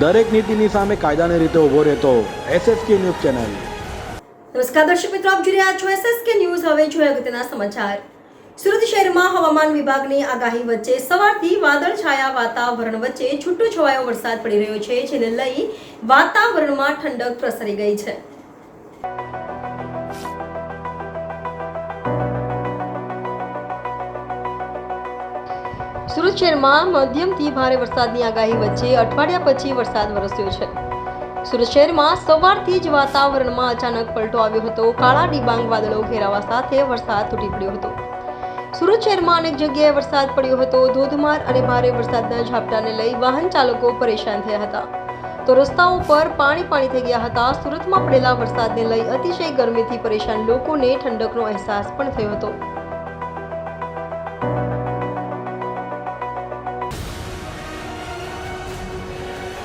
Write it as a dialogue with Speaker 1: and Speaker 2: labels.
Speaker 1: દરેક નીતિની સામે કાયદાની રીતે ઊભો રહેતો એસએસકે ન્યૂઝ ચેનલ
Speaker 2: નમસ્કાર દર્શક મિત્રો, આપ જોઈ રહ્યા છો એસએસકે ન્યૂઝ હવે જોઈએ અગત્યના સમાચાર. સુરત શહેરમાં હવામાન વિભાગની આગાહી વચ્ચે સવારથી વાદળછાયા વાતાવરણ વચ્ચે છૂટો છવાયો વરસાદ પડી રહ્યો છે, જેને લઈ વાતાવરણમાં ઠંડક પ્રસરી ગઈ છે. સુરત શહેરમાં મધ્યમથી ભારે વરસાદની આગાહી વચ્ચે અઠવાડિયા પછી વરસાદ વરસ્યો છે. સુરત શહેરમાં સવારથી જ વાતાવરણમાં અચાનક પલટો આવ્યો હતો. કાળા ડિબાંગ વાદળો ઘેરાવા સાથે વરસાદ તૂટી પડ્યો હતો. સુરત શહેરમાં અનેક જગ્યાએ વરસાદ પડ્યો હતો. ધોધમાર અને ભારે વરસાદના ઝાપટાને લઈ વાહન ચાલકો પરેશાન થયા હતા. તો રસ્તાઓ પર પાણી પાણી થઈ ગયા હતા. સુરતમાં પડેલા વરસાદને લઈ અતિશય ગરમીથી પરેશાન લોકોને ઠંડકનો અહેસાસ પણ થયો હતો.